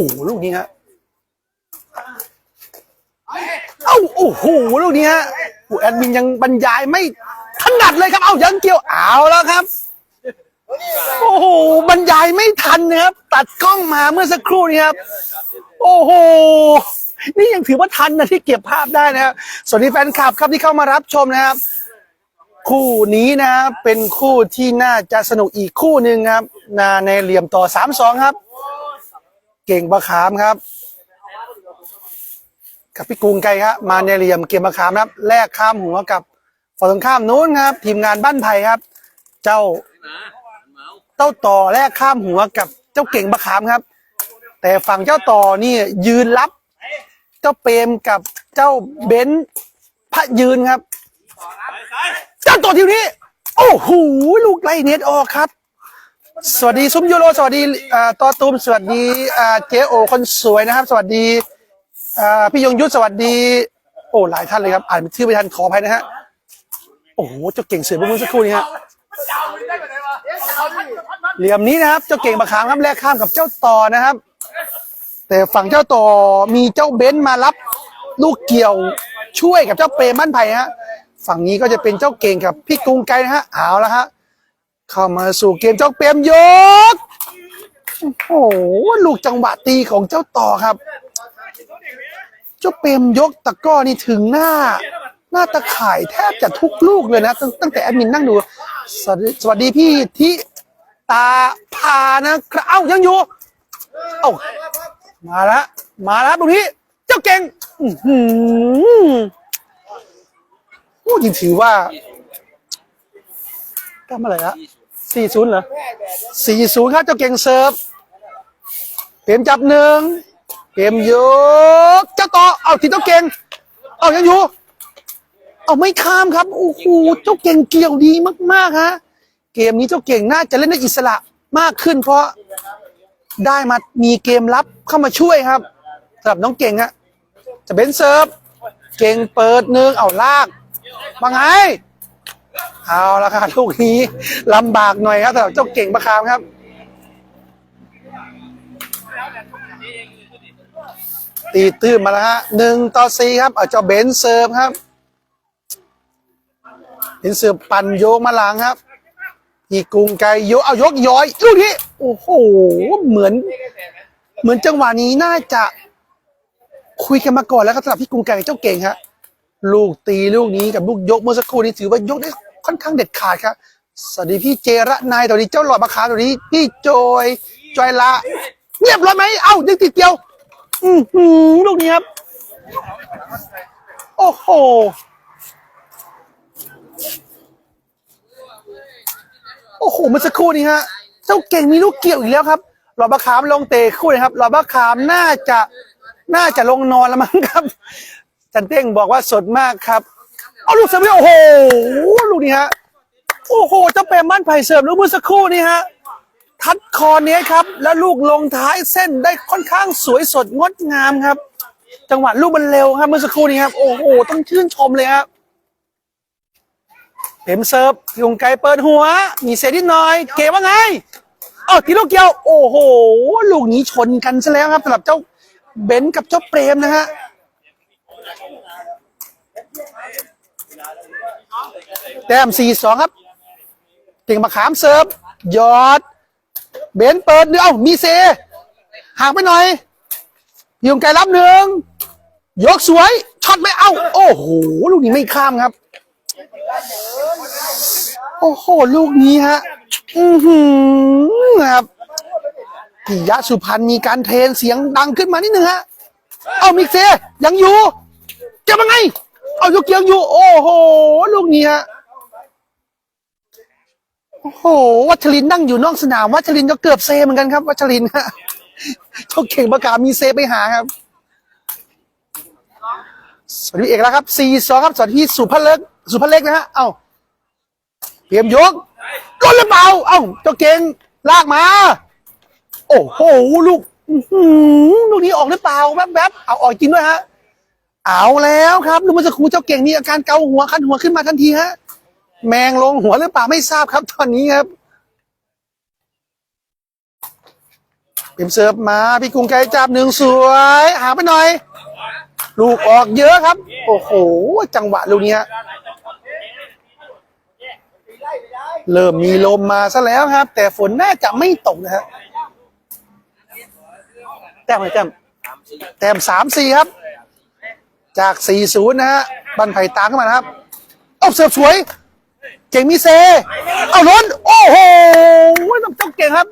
โหลูกนี้ฮะเอ้าโอ้โหลูกนี้ฮะโอ้แอดมินยังบรรยายไม่ถนัดเลยครับ เอ้ายังเกี่ยวเอาแล้วครับ โอ้โหบรรยายไม่ทันนะครับ ตัดกล้องมาเมื่อสักครู่นี้ครับ โอ้โหนี่ยังถือว่าทันนะที่เก็บภาพได้นะครับสวัสดีแฟนคลับครับที่เข้ามารับชมนะครับ คู่นี้นะเป็นคู่ที่น่าจะสนุกอีกคู่หนึ่งครับนในเหลี่ยมต่อสามสองครับ เก่งประขามครับ กับพี่กรุงไกรครับมาในเหลี่ยมเก่งประขามครับ แลกข้ามหัวกับฝั่งตรงข้ามนู้นครับ ทีมงานบ้านไผ่ครับ เจ้าเจ้าต่อแลกข้ามหัวกับเจ้าเก่งประขามครับ แต่ฝั่งเจ้าต่อนี่ยืนรับ เจ้าเปรมกับเจ้าเบนซ์พระยืนครับ เจ้าตัวทีนี้โอ้โหลูกไล่เน็ตออกครับ สวัสดีซุ้มยูโรสวัสดีต่อตูมสวัสดีเจโอคนสวยนะครับ สวัสดีพี่ยงยุทธสวัสดี โอ้หลายท่านเลยครับอ่านชื่อไม่ทันขออภัยนะฮะโอ้โหเจ้าเก่งเสือเมื่อสักครู่นี้ฮะเหลี่ยมนี้นะครับ เจ้าเก่งมาขามครับแลกข้ามกับเจ้าต่อนะครับ แต่ฝั่งเจ้าต่อมีเจ้าเบนซ์มารับลูกเกี่ยวช่วยกับเจ้าเปรมบ้านไผ่ฮะฝั่งนี้ก็จะเป็นเจ้าเก่งกับพี่กรุงไกรนะฮะเอาละฮะ เข้ามาสู่เกมเจ้าเปรมยก โอ้โห ลูกจังหวะตีของเจ้าต่อครับ เจ้าเปรมยกตะก้อนี่ถึงหน้า หน้าตะข่ายแทบจะทุกลูกเลยนะ ตั้งตั้งแต่แอดมินนั่งดูสวัสดีสวัสดีพี่ที่ตาพานะครับ เอ้ายังอยู่ เอ้ามาแล้วมาแล้วตรงนี้ เจ้าเก่งอือหือโอ้ยิงถือว่าทำอะไรฮะ สี่ศูนย์เหรอสี่ศูนย์ครับเจ้าเก่งเซิร์ฟเตรียมจับหนึ่งเตรียมยกเจ้าต่อเอาทีเจ้าเก่งเอายังอยู่ เอาไม่ข้ามครับโอ้โหเจ้าเก่งเกี่ยวดีมากๆฮะเกมนี้เจ้าเก่งน่าจะเล่นได้อิสระมากขึ้น เพราะได้มามีเกมรับเข้ามาช่วยครับสำหรับน้องเก่งฮะจะเป็นเซิร์ฟเก่งเปิดหนึ่งเอาลากมาไง เอาละครับลูกนี้ลำบากหน่อยครับสำหรับเจ้าเก่งประคามครับตีตื้นมาแล้วฮะหนึ่งต่อสี่ครับเอาเจ้าเบนเซิร์ฟครับเบนเซิร์ฟปั่นโยกมาหลังครับอีกรุงไกโยกเอายกย้อยลูกนี้โอ้โหเหมือน เหมือนจังหวะนี้น่าจะคุยกันมาก่อนแล้วก็สำหรับพี่กรุงไกเจ้าเก่งฮะลูกตีลูกนี้กับลูกยกเมื่อสักครู่นี้ถือว่ายกได้ ค่อนข้างเด็ดขาดครับ สวัสดีพี่เจระนายสวัสดีเจ้าหลอดมะขามสวัสดีพี่โจยจอยละเรียบร้อยไหมเอ้ายังติดเดียว อือหือลูกนี้ครับ โอ้โหโอ้โหเมื่อสักครู่นี้ฮะเจ้าเก่งมีลูกเกี่ยวอีกแล้วครับหลอดมะขามลงเตะคู่นะครับหลอดมะขามน่าจะน่าจะลงนอนแล้วมั้งครับจันเต้งบอกว่าสดมากครับ เอาลูกเสริมไปโอ้โหลูกนี้ฮะโอ้โหเจ้าเปรมบ้านไผ่เสริมลูกเมื่อสักครู่นี้ฮะทัดคอเนี้ยครับ แล้วลูกลงท้ายเส้นได้ค่อนข้างสวยสดงดงามครับ จังหวะลูกมันเร็วครับเมื่อสักครู่นี้ครับโอ้โหต้องชื่นชมเลยครับเต็มเซิร์ฟยุงไกเปิดหัว มีเซนิดหน่อย เก๋ว่าไงเอ้าทีลูกเกียว โอ้โห ลูกนี้ชนกันซะแล้วครับสำหรับเจ้าเบนกับเจ้าเปรมนะฮะ แต้มสี่สองครับเก่งมาขามเซิร์ฟยอด เบนเปิดเนื้อเอ้ามีเซห่างไปหน่อยยุงไกลรับหนึ่งยกสวยช็อตไม่เอาโอ้โห ลูกนี้ไม่ข้ามครับ โอ้โห ลูกนี้ฮะ อือหือครับปิยะสุพรรณมีการเทนเสียงดังขึ้นมานิดนึงฮะ เอามิกเซยังอยู่ จะมาไง เอายกเกียงอยู่ โอ้โห ลูกนี้ฮะโอ้โห วัชรินนั่งอยู่นอกสนาม วัชรินก็เกือบเซเหมือนกันครับ วัชรินฮะเจ้าเข่งประกาศมีเซไปหาครับ สวัสดีเอกแล้วครับสี่สองครับ สวัสดีพี่สุภเล็ก สุภเล็กนะฮะ เอ้าเตรียมยกกดหรือเปล่า เอ้าเจ้าเก่งลากมา โอ้โห ลูกหือลูกนี้ออกหรือเปล่าแวบๆเอาออกจริงด้วยฮะ เอาแล้วครับลูกเมื่อสักครู่เจ้าเก่งมีอาการเกาหัวคันหัวขึ้นมาทันทีฮะ แมงลงหัวหรือเปล่าไม่ทราบครับ ตอนนี้ครับเปเต็มเสิร์ฟมา พี่กุ้งไก่จับหนึ่งสวย หาไปหน่อย ลูกออกเยอะครับ โอ้โห จังหวะลูกนี้เริ่มมีลมมาซะแล้วครับ แต่ฝนน่าจะไม่ตกนะฮะแต้มอะไรแต้มแต้มสามสี่ครับ จากสี่ศูนะฮะบันไผ่ตามเข้ามานะครับเอาเสิร์ฟสวย เก่งมีเซ เอาล้น โอ้โหน้ำเจ้าเก่งครับ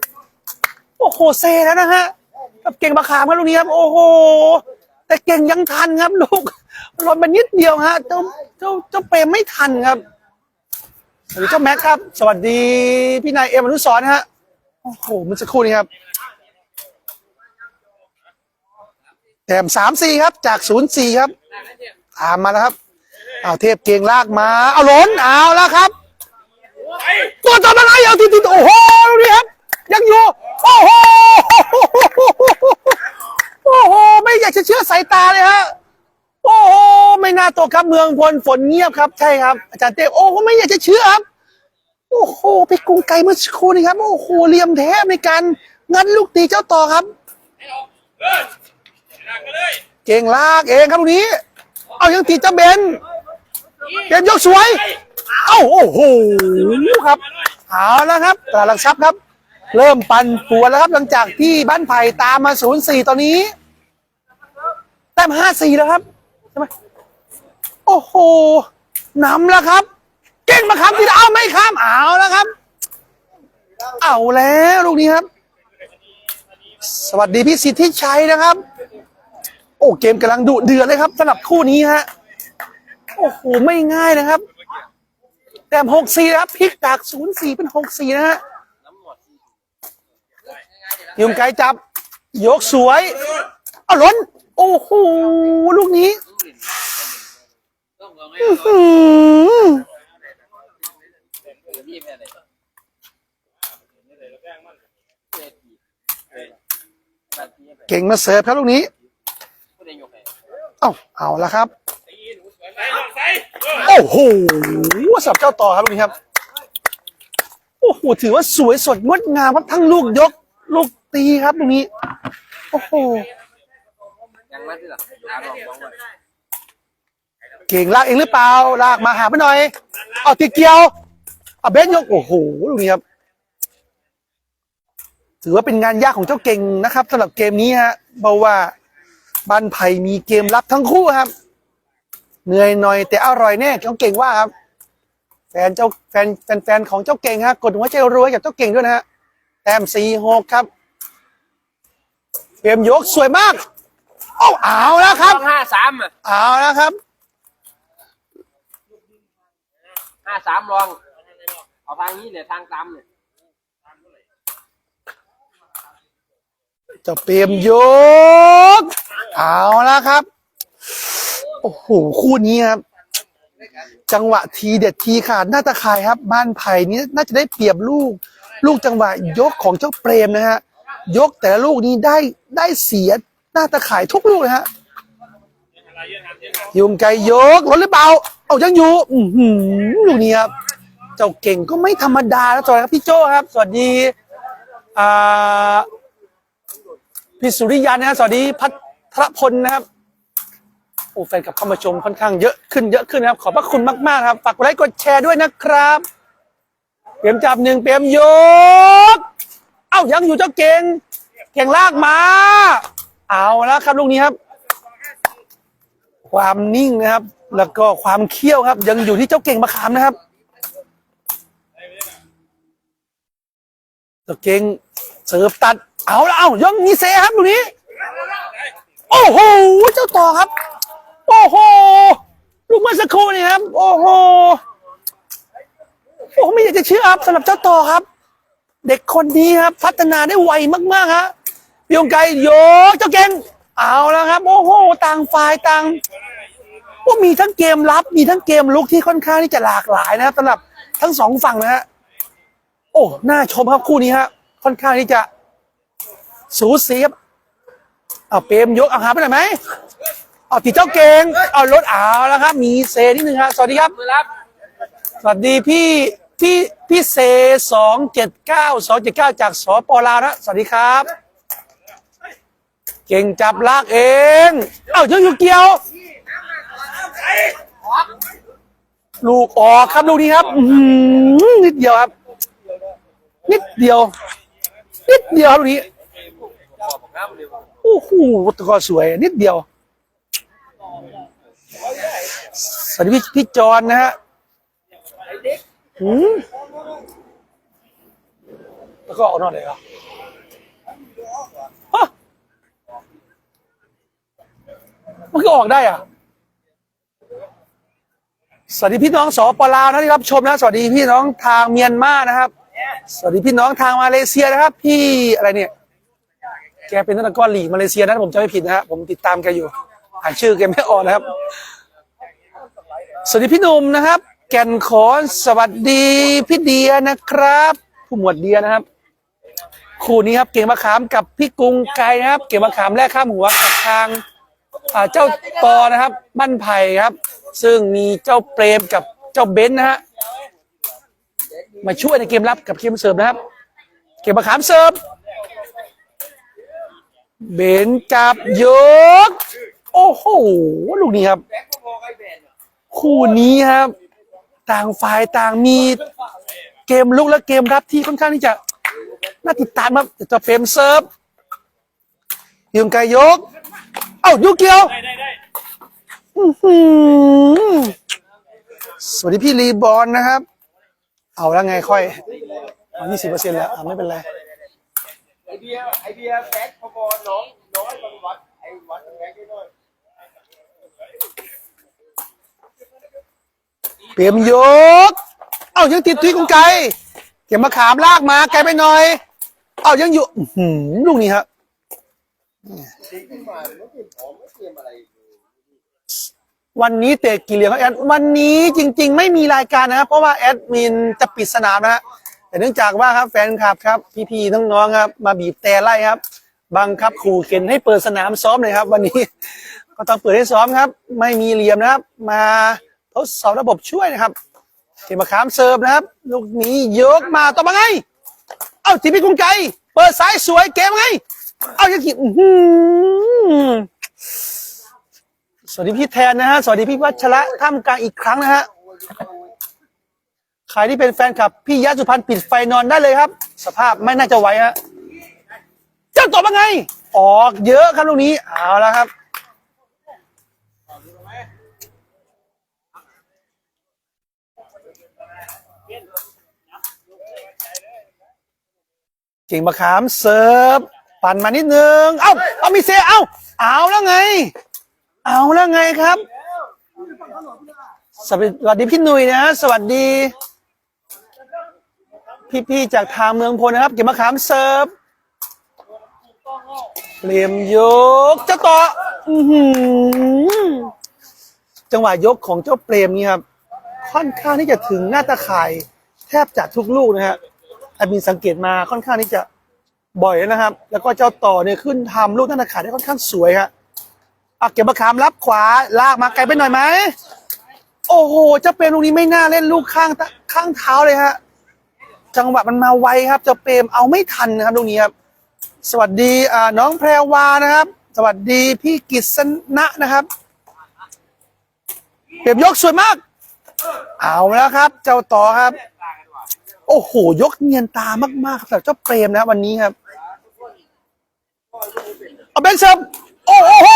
โอ้โหเซแล้วนะฮะกับเก่งมาขามครับลูกนี้ครับ โอ้โห แต่เก่งยังทันครับ ลูกล้นไปนิดเดียวฮะ เจ้าเจ้าเจ้าเปรมไม่ทันครับสวัสดีเจ้าแม็กครับ สวัสดีพี่นายเอ็มอนุสรนะฮะ โอ้โหมันสักครู่นี้ครับ แถมสามสี่ครับจากศูนย์สี่ครับตามมาแล้วครับเอาเทพเก่งลากมา เอาหล้นเอาแล้วครับตัวทำอะไรเอาติดติดโอ้โหดูดิครับ ยังอยู่โอ้โหโอ้โหไม่อยากจะเชื่อสายตาเลยฮะโอ้โหไม่น่าตกครับเมืองพลฝนเงียบครับ ใช่ครับ อาจารย์เต้โอ้โหไม่อยากจะเชื่อครับโอ้โหไปกรุงไกลเมื่อสักครู่นี้ครับ โอ้โหเหลี่ยมแท้ในการงัดลูกตีเจ้าต่อครับ เก่งลากเองครับตรงนี้ เอายังตีเจ้าเบนเบนยกสวย เอ้าโอ้โหครับเอาแล้วครับตลาดหลักทรัพย์ครับ เริ่มปั่นป่วนแล้วครับหลังจากที่บ้านไผ่ตามมา0ูนย์สี่ตอนนี้ แต้มห้าสี่แล้วครับใช่ไหมโอ้โหนำแล้วครับ เก่งมาครับที่เอาไม่ข้ามเอาแล้วครับ เอาแล้วลูกนี้ครับ สวัสดีพี่สิทธิชัยนะครับ โอ้เกมกำลังดุเดือดเลยครับสำหรับคู่นี้ฮะโอ้โหไม่ง่ายนะครับ แต่หกสี่ครับพลิกจากศูนย์สี่เป็นหกสี่นะฮะยุงไกลจับ ยกสวยเอาล้น โอ้โหลูกนี้เก่งมาเสิร์ฟครับลูกนี้าเอาแล้วครับ โอ้โหสับเจ้าต่อครับลูกนี้ครับ โอ้โห ถือว่าสวยสดงดงามครับทั้งลูกยก ลูกตีครับตรงนี้ โอ้โหยังมาที่หลังหาลองลองไว้เก่งลากเองหรือเปล่า ลากมาหาไปหน่อย เอาตีเกียวเอาเบนยก โอ้โหลูกนี้ครับ ถือว่าเป็นงานยากของเจ้าเก่งนะครับสำหรับเกมนี้ฮะเพราะว่า บ้านไผ่มีเกมรับทั้งคู่ครับ เหนื่อยหน่อยแต่อร่อยแน่เจ้าเก่งว่าครับ แฟนเจ้าแฟนแฟนแฟนของเจ้าเก่งฮะกดหัวใจรวยกับเจ้าเก่งด้วยนะฮะแต้มสี่หกครับเกมยกสวยมากเอ้าเอาแล้วครับต้องห้าสามอะเอาแล้วครับห้าสามลองเอาทางนี้เนี่ยทางตามเนี่ย เจ้าเปรมยก เอาล้วครับ โอ้โห คู่นี้ครับ จังหวะทีเด็ดทีขาดหน้าตาคายครับ บ้านไผ่นี้น่าจะได้เปรียบลูก ลูกจังหวะยกของเจ้าเปรมนะฮะ ยกแต่ละลูกนี้ได้ได้เสียหน้าตาข่ายทุกลูกเลยฮะยุงไก่ยกล้นหรือเปล่า เอายังอยู่อือหือลูกนี้ครับ เจ้าเก่งก็ไม่ธรรมดาแล้วสวัสดีครับพี่โจครับ สวัสดีอ่า พี่สุริยันนะฮะสวัสดีพัทรพลนะครับโอ้แฟนกับเข้ามาชมค่อนข้างเยอะขึ้นเยอะขึ้นนะครับ ขอบพระคุณมากๆครับฝากกดไลค์กดแชร์ด้วยนะครับเปียมจับหนึ่งเปียมยก เอ้ายังอยู่เจ้าเก่งเก่งลากมา เอาแล้วครับลูกนี้ครับ ความนิ่งนะครับ แล้วก็ความเขี้ยวครับ ยังอยู่ที่เจ้าเก่งมาขามนะครับเจ้าเก่ง เสิร์ฟตัด เอาแล้วเอายังมีเซครับตรงนี้ โอ้โห เจ้าต่อครับ โอ้โห ลูกเมื่อสักครู่นี่ครับ โอ้โห โอ้ไม่อยากจะเชื่อครับสำหรับเจ้าต่อครับ เด็กคนนี้ครับ พัฒนาได้ไวมากๆฮะพี่ยงไกโยเจ้าเก่งเอาแล้วครับ โอ้โห ต่างฝ่ายต่างว่ามีทั้งเกมรับ มีทั้งเกมลุกที่ค่อนข้างที่จะหลากหลายนะครับสำหรับทั้งสองฝั่งนะฮะ โอ้ น่าชมครับคู่นี้ฮะ ค่อนข้างที่จะสูสีครับเอาเปรมยกเอาหาไปหน่อยไหมเอาติดเจ้าเก่งเอารถเอาแล้วครับ มีเซนิดนึงครับสวัสดีครับมือรับ สวัสดีพี่พี่พี่เซสองเจ็ดเก้าสองเจ็ดเก้าจากสปลาวนะสวัสดีครับ เก่งจับลากเอง เอ้ายังอยู่เกี่ยว ลูกออกครับลูกนี้ครับอื้อหือนิดเดียวครับ นิดเดียว นิดเดียวครับลูกนี้โอ้โหตะกอสวย นิดเดียว สวัสดีพี่พี่จอนนะฮะหืมแล้วก็ออกนอกเลยเหรอฮะมันก็ออกได้อะสวัสดีพี่น้องสปลาวนะที่รับชมนะ สวัสดีพี่น้องทางเมียนมานะครับ สวัสดีพี่น้องทางมาเลเซียนะครับ พี่อะไรเนี่ย แกเป็นนักกร้อนลีกมาเลเซียนะผมจะไม่ผิดนะฮะผมติดตามแกอยู่อ่านชื่อแกไม่ออกนะครับ สวัสดีพี่หนุ่มนะครับ แก่นขอนสวัสดีพี่เดียนะครับ ผู้หมวดเดียนะครับ คู่นี้ครับเก่งมะขามกับพี่กรุงไกรนะครับ เก่งมะขามแรกข้ามหัวกับทางอ่าเจ้าตอนะครับบ้านไผ่ครับ ซึ่งมีเจ้าเปรมกับเจ้าเบนซ์นะฮะ มาช่วยในเกมรับกับเกมเสิร์ฟนะครับ เก่งมะขามเสิร์ฟเบนจับยก โอ้โหลูกนี้ครับ คู่นี้ครับ ต่างฝ่ายต่างมีเกมลุกและเกมรับที่ค่อนข้างที่จะน่าติดตามครับจะเฟรมเซิร์ฟยืมไกยก เอ้ายูเกียวสวัสดีพี่รีบอลนะครับ เอาแล้วไงค่อยเอายี่สิบเปอร์เซ็นต์แล้วอะไม่เป็นไรไอเดียไอเดียแบ็คพอน้องน้อยบางวัดไอวัดแบ็คได้ด้วยเปลี่ยมยก เอ้ายังติดที่กุงไก่เก็บมะขามลากมาไกลไปหน่อย เอ้ายังอยู่อื้อหือลูกนี้ครับ วันนี้เตะกี่เหรียญครับแอดวันนี้จริง ๆ ไม่มีรายการนะครับ เพราะว่าแอดมินจะปิดสนามนะฮะแต่เนื่องจากว่าครับแฟนคลับครับพี่ๆน้องๆครับมาบีบแต่ไล่ครับ บังคับขู่เข็นให้เปิดสนามซ้อมเลยครับ วันนี้ ก็ต้องเปิดให้ซ้อมครับ ไม่มีเหลี่ยมนะครับ มาทดสอบระบบช่วยนะครับเทมาขามเสิร์ฟนะครับ ลูกนี้ยกมาต่อมาไง เอ้าทีพีกุ้งไก่เปิดสายสวยเกมไง เอ้ายังขีดอื้อ วัสดีพี่แทนนะฮะ สวัสดีพี่วัชระท่ามกลางอีกครั้งนะฮะ ใครที่เป็นแฟนคลับ พี่ยะสุพรรณปิดไฟนอนได้เลยครับ สภาพไม่น่าจะไหวฮะเจ้าตัวมาไง ออกเยอะครับลูกนี้ เอาแล้วครับ เก่งมะขามเสิร์ฟ ปั่นมานิดนึง เอ้า เอามีเซ เอ้า เอาแล้วไง เอาแล้วไงครับ สวัสดีพี่หนุ่ยนะสวัสดี พี่ๆจากทางเมืองพลนะครับ เก็บมะขามเสิร์ฟเปลี่ยมยกเจ้าต่อจังหวะยกของเจ้าเปรมนี่ครับ ค่อนข้างที่จะถึงหน้าตาข่ายแทบจะทุกลูกนะฮะแต่มีสังเกตมาค่อนข้างที่จะบ่อยนะครับ แล้วก็เจ้าต่อเนี่ยขึ้นทำลูกหน้าตาข่ายได้ค่อนข้างสวยครับ อะเก็บมะขามรับขวาลากมาไกลไปหน่อยไหมโอ้โหเจ้าเปรมลูกนี้ไม่น่าเล่นลูกข้างข้างเท้าเลยฮะ จังหวะมันมาไวครับเจ้าเปรมเอาไม่ทันนะครับลูกนี้ครับ สวัสดีอ่าน้องแพรวานะครับ สวัสดีพี่กิษณะนะครับ เปรมยกสวยมาก เอาแล้วครับ เจ้าต่อครับ โอ้โหยกเนียนตามากๆครับเจ้าเปรมนะวันนี้ครับเอาเบนเซิร์ โอ้โห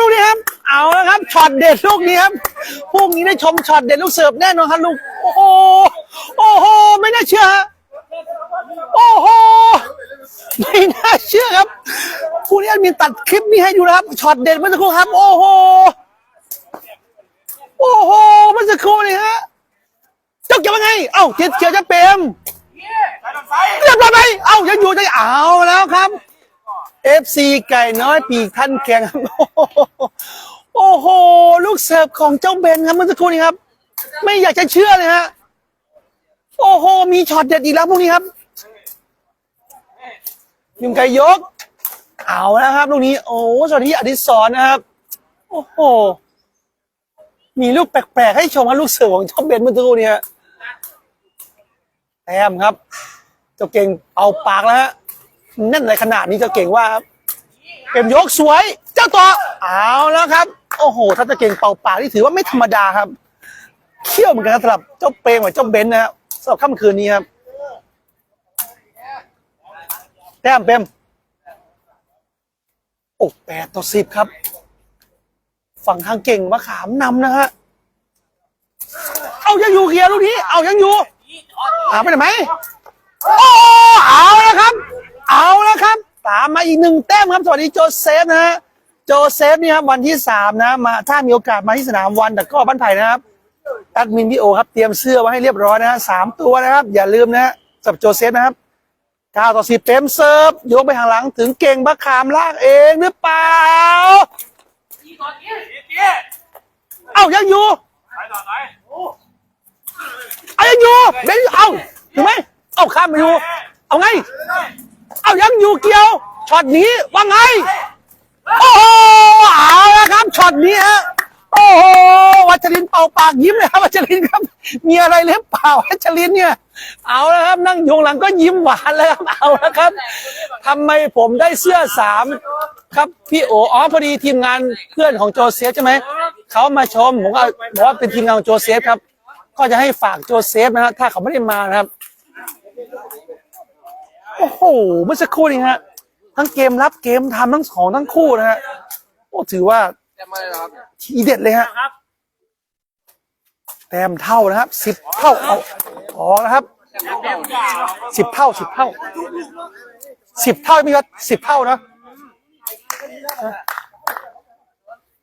ลูกนี้ครับ เอาล้วครับช็อตเด็ดลูกนี้ครับพวกนี้ได้ชมช็อตเด็ดลูกเสิร์ฟแน่นอนครับลูกโอ้โหโอ้โหไม่น่าเชื่อโอ้โหไม่น่าเชื่อครับผู้นี้มีตัดคลิปนี้ให้ดูนะครับช็อตเด็ดเมื่อสักครู่ครับ โอ้โหโอ้โหเมื่อสักครู่นี่ฮะเจ้าเกี่ยวว่าไง เอ้าเจียเจียวจะเปรมเรียบร้อยไหมเอ้ายังอยู่ใจเอาแล้วครับ เอฟซีไก่น้อยปีกท่านแข็งครับโอ้โห ลูกเสิร์ฟของเจ้าเบนครับเมื่อสักครู่นี้ครับ ไม่อยากจะเชื่อเลยฮะโอ้โห มีช็อตเด็ดอีกแล้วพวกนี้ครับยิงไก่ยก เอาแล้วครับลูกนี้โอ้สวัสดีอดิศรนะครับ โอ้โห มีลูกแปลกๆให้ชมครับลูกเสิร์ฟของเจ้าเบนเมื่อสักครู่นี้ฮะแต้มครับเจ้าเก่งเอาปากแล้วฮะ นั่นในขนาดนี้เจ้าเก่งว่าเป็นยกสวยเจ้าตัวเอาแล้วครับ โอ้โห ถ้าจะเก่งเป่าปากนี่ถือว่าไม่ธรรมดาครับ เขี้ยวเหมือนกันสำหรับเจ้าเปรมกับเจ้าเบนซ์นะครับสำหรับค่ำคืนนี้ครับแต้มเปมโอ้แปดต่อสิบครับ ฝั่งทางเก่งมะขามนำนะฮะเอายังอยู่เคลียร์ลูกนี้ เอายังอยู่หาไปไหนไหมโอ้เอาแล้วครับ เอาแล้วครับ ตามมาอีกหนึ่งแต้มครับสวัสดีโจเซฟนะฮะโจเซฟนี่ครับวันที่สามนะมาถ้ามีโอกาสมาที่สนามวันแต่ก็บ้านไผ่นะครับแอดมินพี่โอครับเตรียมเสื้อไว้ให้เรียบร้อยนะฮะสามตัวนะครับ อย่าลืมนะฮะสำหรับโจเซฟนะครับเก้าต่อสิบเต็มเซิร์ฟโยกไปทางหลังถึงเก่งบักขามลากเองหรือเปล่า เอ้ายังอยู่เอายังอยู่เบนเอ้าถูกไหมเอ้าข้ามมาอยู่เอาไง ยังอยู่เกี่ยวช็อตนี้ว่าไง โอ้โหเอาละครับช็อตนี้ฮะโอ้โหวัชรินเป่าปากยิ้มเลยครับวัชรินครับ มีอะไรหรือเปล่าวัชรินเนี่ย เอาแล้วครับนั่งยงหลังก็ยิ้มหวานเลยครับเอาแล้วครับทำไมผมได้เสื้อสามครับพี่โออ๋อพอดีทีมงานเพื่อนของโจเซฟใช่ไหมเขามาชมผมก็บอกว่าเป็นทีมงานของโจเซฟครับ ก็จะให้ฝากโจเซฟนะฮะถ้าเขาไม่ได้มานะครับ อ้โหเมื่อสักครู่นี้ฮะ ทั้งเกมรับเกมทำทั้งสองทั้งคู่นะฮะโอ้ถือว่าทีเด็ดเลยฮะแต้มเท่านะครับสิบเท่าเอาออกนะครับสิบเท่าสิบเท่าสิบเท่าไม่ใช่สิบเท่านะ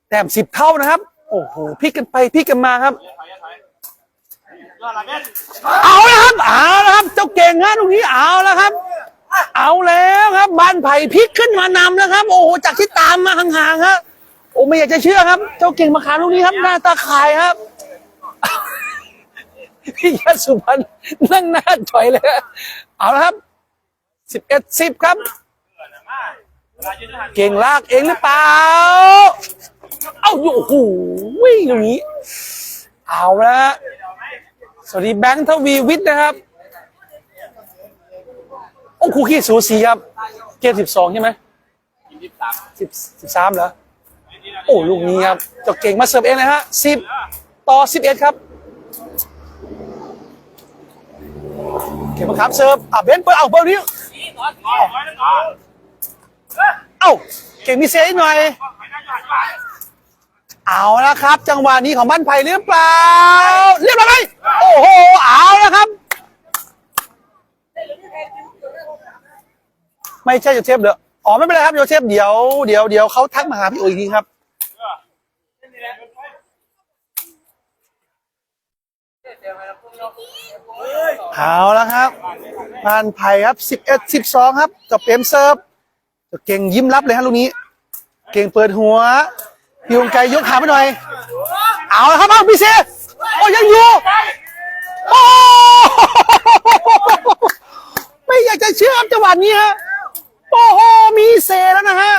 แต้มสิบเท่านะครับ โอ้โหพลิกกันไปพลิกกันมาครับเอาแล้วครับเอาแล้วครับ เจ้าเก่งฮะตรงนี้เอาแล้วครับ เอาแล้วครับบ้านไผ่พลิกขึ้นมานำแล้วครับ โอ้โหจากที่ตามมาห่างๆครับโอ้ไม่อยากจะเชื่อครับ เจ้าเก่งมาขามลูกนี้ครับ หน้าตาขายครับพี่ยสุพรรณนั่งหน้าจ่อยเลยเอาละครับสิบเอ็ดสิบครับ เก่งลากเองหรือเปล่า เอาอยู่โอ้โหตรงนี้ เอาละสวัสดีแบงค์ทวีวิทย์นะครับ โอ้คูขี้สูสีครับ เกมสิบสองใช่ไหมสิบสิบสามเหรอ โอ้ลูกนี้ครับเจ้าเก่งมาเสิร์ฟเองเลยฮะสิบต่อสิบเอ็ดครับ เก่งมาครับเสิร์ฟอะเบนเปิดเอาเบอร์นี้เอ้าเก่งมีเซฟอีกหน่อย เอาละครับ จังหวะนี้ของบ้านไผ่หรือเปล่า เรียบร้อยไหมโอ้โห เอาละครับ ไม่ใช่โยเทฟเหรออ๋อไม่เป็นไรครับโยเทฟเดี๋ยวเดี๋ยวเดี๋ยวเขาทักมาหาพี่โออีกทีครับเอาแล้วครับพานไผ่ครับสิบเอ็ดสิบสองครับกับเปมเซิร์ฟจะเก่งยิ้มรับเลยฮะลูกนี้ เก่งเปิดหัวพี่วงไกลยกขาไปหน่อย เอาละครับเอาพี่เซโอ้ยังอยู่โอ้ไม่อยากจะเชื่อครับจังหวะนี้ฮะ โอ้โหมีเซแล้วนะฮะ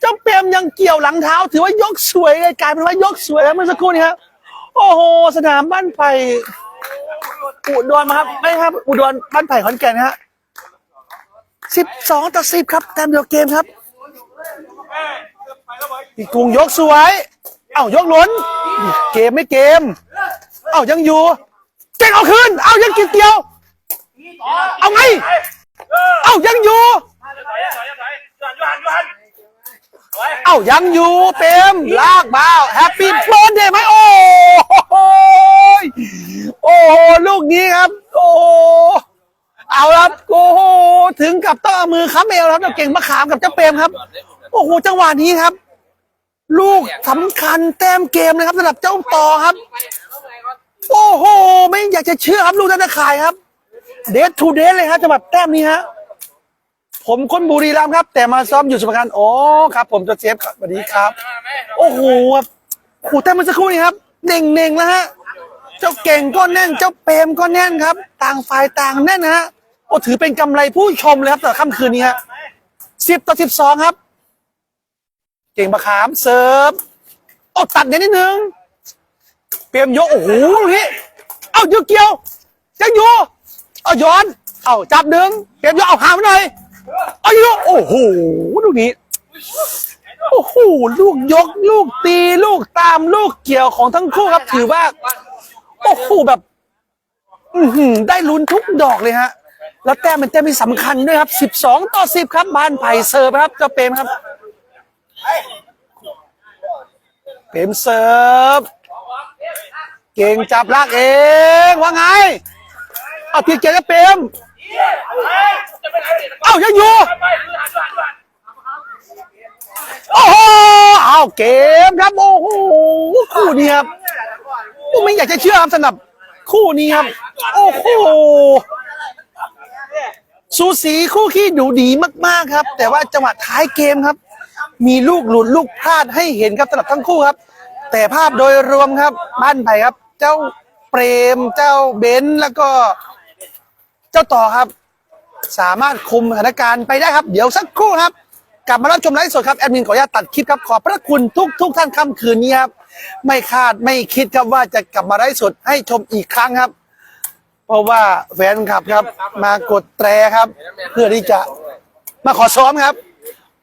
เจ้าเปรมยังเกี่ยวหลังเท้า ถือว่ายกสวยเลยกลายเป็นว่ายกสวยแล้วเมื่อสักครู่นี้ฮะโอ้โห สนามบ้านไผ่อุดรมาครับไม่ครับ อุดรบ้านไผ่ขอนแก่นฮะสิบสองต่อสิบครับแต้มเดียวเกมครับพี่กุ้งยกสวย เอ้ายกล้น เกมไม่เกม เอ้ายังอยู่ เก่งเอาคืน เอ้ายังกินเดียว เอาไง เอ้ายังอยู่ เอ้ายังอยู่เต็มลากบ้าแฮปปี้เบิร์ดเดย์ไหมโอ้โหโอ้โหลูกนี้ครับ โอ้เอาละครับโอ้โหถึงกับต้องเอามือค้ำเอวครับเจ้าเก่งมะขามกับเจ้าเปรมครับ โอ้โหจังหวะนี้ครับ ลูกสำคัญแต้มเกมนะครับสำหรับเจ้าต่อครับ โอ้โห ไม่อยากจะเชื่อครับลูกนันตะข่ายครับ เดททูเดทเลยครับจังหวัดแต้มนี้ฮะ ผมคนบุรีรัมย์ครับ แต่มาซ้อมอยู่สมุทรปราการโอ้ครับ ผมโจเซฟครับสวัสดีครับ โอ้โหครับขู่แต้มเมื่อสักครู่นี้ครับเน่งเน่งแล้วฮะเจ้าเก่งก็แน่น เจ้าเปรมก็แน่นครับ ต่างฝ่ายต่างแน่นนะฮะโอ้ถือเป็นกำไรผู้ชมเลยครับแต่ค่ำคืนนี้ฮะสิบต่อสิบสองครับ เก่งประขามเสิร์ฟโอ้ตัดเน้นนิดนึงเปรมยกโอ้โหลูกนี้เอ้ายูเกียวยังอยู่เอาย้อน เอาจับดึงเปรมยกเอาหามหน่อย เอายูโอ้โหลูกนี้ โอ้โหลูกยกลูกตีลูกตามลูกเกี่ยวของทั้งคู่ครับถือว่า โอ้โหแบบ อืได้ลุ้นทุกดอกเลยฮะ แล้วแต้มเป็นแต้มที่สำคัญด้วยครับ 12 ต่อ 10 ครับบ้านไผ่เซิร์ฟครับเจ้าเปรมครับเปรมเซิร์ฟเก่งจับลากเองว่าไงเอาเพีเกียร์เจ้าเปรม เอ้ายังอยู่โอ้โหเอาเกมครับโอ้โหคู่นี้ครับโอ้ไม่อยากจะเชื่อครับสำหรับคู่นี้ครับโอ้โหสูสีคู่ขี้ดูดีมากๆครับ แต่ว่าจังหวะท้ายเกมครับ มีลูกหลุดลูกพลาดให้เห็นครับสำหรับทั้งคู่ครับ แต่ภาพโดยรวมครับ บ้านไผ่ครับ เจ้าเปรมเจ้าเบนแล้วก็ จ้าต่อครับ สามารถคุมสถานการณ์ไปได้ครับ เดี๋ยวสักครู่ครับ กลับมารับชมไลฟ์สดครับแอดมินขออนุญาตตัดคลิปครับขอบพระคุณทุกทุกท่านค่ำคืนนี้ครับไม่คาดไม่คิดครับว่าจะกลับมาไลฟ์สดให้ชมอีกครั้งครับ เพราะว่าแฟนคลับครับ มากดแตรครับ เพื่อที่จะมาขอซ้อมครับ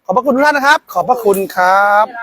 ขอบพระคุณทุกท่านนะครับ ขอบพระคุณครับ